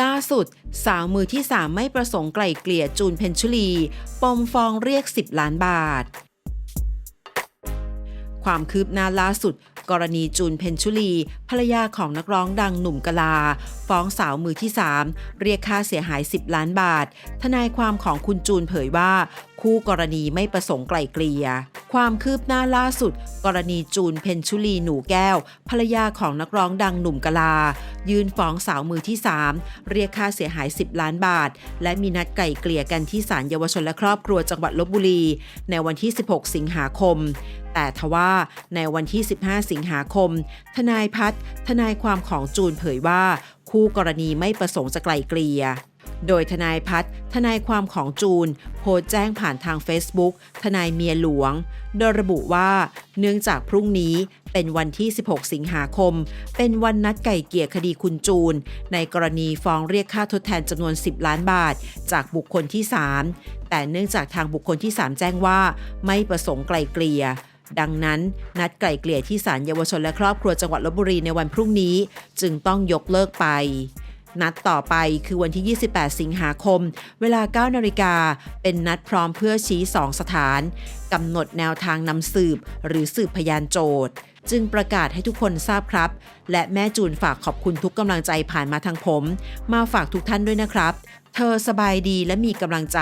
ล่าสุด สาวมือที่ 3 ไม่ประสงค์ไกล่เกลี่ยจูนเพนชุลี ปมฟ้องเรียก 10 ล้านบาท ความคืบหน้าล่าสุด กรณีจูนเพนชุลี ภรรยาของนักร้องดังหนุ่มกลา ฟ้องสาวมือที่ 3 เรียกค่าเสียหาย 10 ล้านบาท ทนายความของคุณจูนเผยว่า คู่กรณีไม่ประสงค์ไกล่เกลี่ย ความคืบหน้าล่าสุด กรณีจูนเพนชุลีหนูแก้ว ภรรยาของนักร้องดังหนุ่มกลา ยืนฟ้องสาวมือที่ 3 เรียกค่าเสียหาย 10 ล้านบาท และมีนัดไกล่เกลี่ยกันที่ศาลเยาวชนและครอบครัวจังหวัดลบบุรี ในวันที่ 16 สิงหาคมแต่ทว่าในวันที่ 15 สิงหาคม ทนายพัฒน์ทนายความของจูนเผยว่า คู่กรณีไม่ประสงค์จะไกล่เกลี่ย โดยทนายพัฒน์ทนายความของจูน โพสต์แจ้งผ่านทาง Facebook ทนายเมียหลวง โดยระบุว่าเนื่องจากพรุ่งนี้เป็นวันที่ 16 สิงหาคม เป็นวันนัดไก่เกลี่ยคดีคุณจูน ในกรณีฟ้องเรียกค่าทดแทนจำนวน 10 ล้านบาท จากบุคคลที่ 3 แต่เนื่องจากทางบุคคลที่ 3 แจ้งว่า ไม่ประสงค์ไกลเกลี่ยดังนั้น นัดไกล่เกลี่ยที่ศาลเยาวชนและครอบครัวจังหวัดลบบุรีในวันพรุ่งนี้ จึงต้องยกเลิกไป นัดต่อไปคือวันที่ 28 สิงหาคม เวลา 9 นาฬิกา เป็นนัดพร้อมเพื่อชี้ 2 สถาน กำหนดแนวทางนำสืบ หรือสืบพยานโจทย์ จึงประกาศให้ทุกคนทราบครับ และแม่จูนฝากขอบคุณทุกกำลังใจผ่านมาทางผม มาฝากทุกท่านด้วยนะครับ เธอสบายดีและมีกำลังใจ